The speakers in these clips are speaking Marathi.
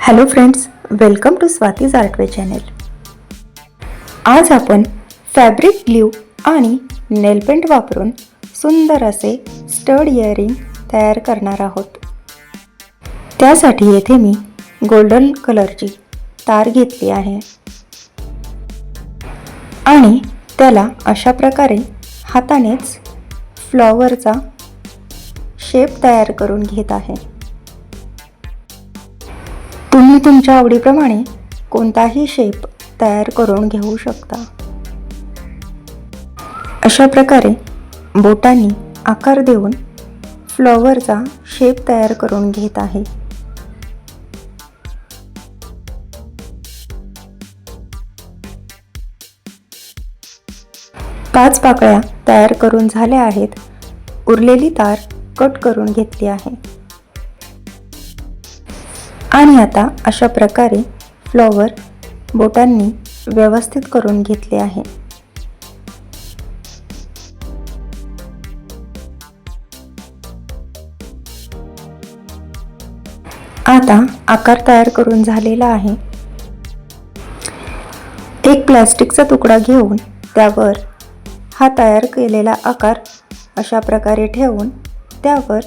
Hello friends welcome to Swati's artway channel आज आपण फॅब्रिक ग्ल्यू आणि नेलपेंट वापरून सुंदर असे स्टड इयरिंग तयार करणार आहोत. त्यासाठी येथे मी गोल्डन कलरची तार घेतली आहे. आणि त्याला अशा प्रकारे हातानेच फ्लॉवरचा शेप तयार करून घेत आहे. तुम्ही तुमच्या आवडीप्रमाणे कोणताही शेप तयार करून घेऊ शकता. अशा प्रकारे बोटांनी आकार देऊन फ्लॉवरचा शेप तयार करून घेत आहे. पाच पाकळ्या तयार करून झाल्या आहेत. उरलेली तार कट करून घेतली आहे. आणि आता अशा प्रकारे फ्लॉवर बोटांनी व्यवस्थित करून घेतले आहे. आता आकार तयार करून झालेला आहे. एक प्लॅस्टिकचा तुकडा घेऊन त्यावर हा तयार केलेला आकार अशा प्रकारे ठेवून त्यावर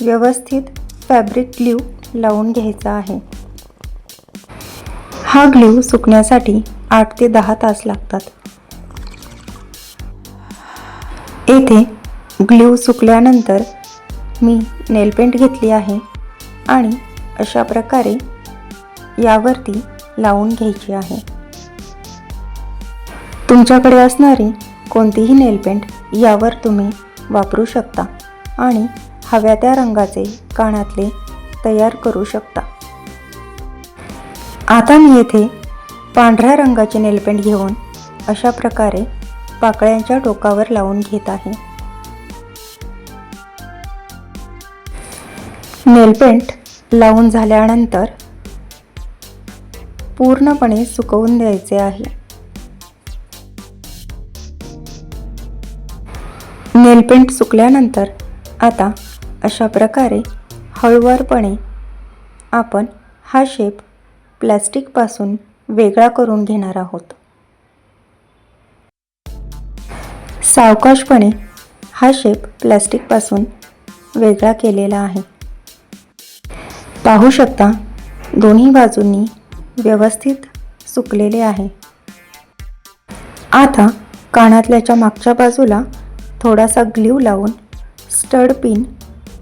व्यवस्थित फॅब्रिक ग्ल्यू लावून घ्यायचा आहे. हा ग्ल्यू सुकण्यासाठी आठ ते दहा तास लागतात. येथे ग्ल्यू सुकल्यानंतर मी नेलपेंट घेतली आहे आणि अशा प्रकारे यावरती लावून घ्यायची आहे. तुमच्याकडे असणारी कोणतीही नेलपेंट यावर तुम्ही वापरू शकता आणि हव्या त्या रंगाचे कानातले तयार करू शकता. आता मी येथे पांढऱ्या रंगाचे नेलपेंट घेऊन अशा प्रकारे पाकळ्यांच्या टोकावर लावून घेत आहे. नेलपेंट लावून झाल्यानंतर पूर्णपणे सुकवून द्यायचे आहे. नेलपेंट सुकल्यानंतर आता अशा प्रकारे हळुवारपणे आपण हा शेप प्लॅस्टिकपासून वेगळा करून घेणार आहोत. सावकाशपणे हा शेप प्लॅस्टिकपासून वेगळा केलेला आहे. पाहू शकता दोन्ही बाजूंनी व्यवस्थित सुकलेले आहे. आता कानातल्याच्या मागच्या बाजूला थोडासा ग्ल्यू लावून स्टड पिन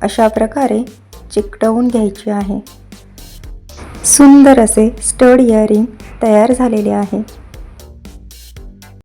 अशा प्रकारे चिकटवून घ्यायची आहे. सुंदर असे स्टड इयरिंग तयार झालेले आहे.